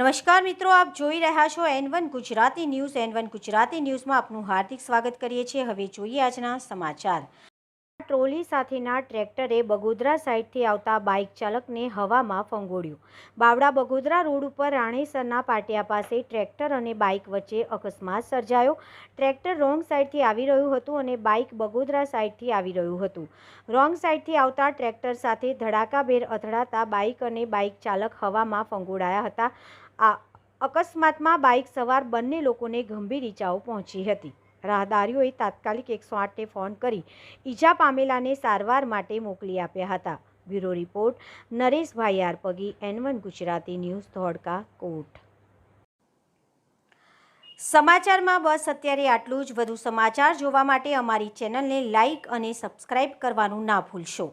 નમસ્કાર મિત્રો, આપ જોઈ રહ્યા છો N one Gujarati news. N one Gujarati ન્યૂઝમાં આપનું હાર્દિક સ્વાગત કરીએ છીએ. હવે જોઈએ આજના સમાચાર. ટ્રોલી સાથેના ટ્રેક્ટરે બગોદરા સાઈડથી આવતા બાઇક ચાલકને હવામાં ફંગોળ્યું. બાવડા બગોદરા રોડ ઉપર રાણેસરના પાટિયા પાસે ટ્રેક્ટર અને બાઇક વચ્ચે અકસ્માત સર્જાયો. ટ્રેક્ટર રોંગ સાઈડથી આવી રહ્યું હતું અને બાઇક બગોદરા સાઈડથી આવી રહ્યું હતું. રોંગ સાઈડથી આવતા ટ્રેક્ટર સાથે ધડાકાભેર અથડાતા બાઇક અને બાઇક ચાલક હવામાં ફંગોળાયા હતા. આ અકસ્માતમાં બાઇક સવાર બંને લોકોને ગંભીર ઈજાઓ પહોંચી હતી. રાહદારીઓએ તાત્કાલિક એકસો આઠને ફોન કરી ઈજા પામેલાને સારવાર માટે મોકલી આપ્યા હતા. Bureau report Nareshbhai Arpagi N one Gujarati news, Dholka, કોટ. સમાચારમાં બસ, અત્યારે આટલું જ. વધુ સમાચાર જોવા માટે અમારી ચેનલને લાઇક અને સબસ્ક્રાઇબ કરવાનું ના ભૂલશો.